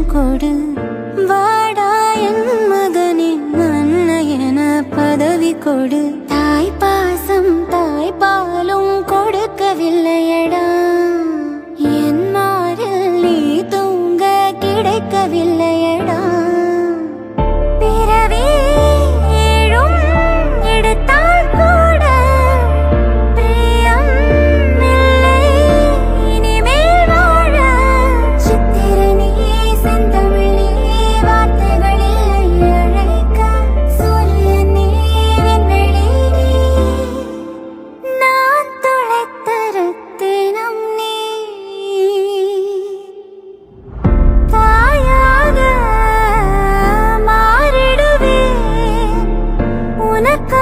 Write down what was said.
நேரம் கொடு. வாடா என் மகனே அன்னையன பதவி கொடு. தாய் பாசம் தாய் பாசம். 보낼까?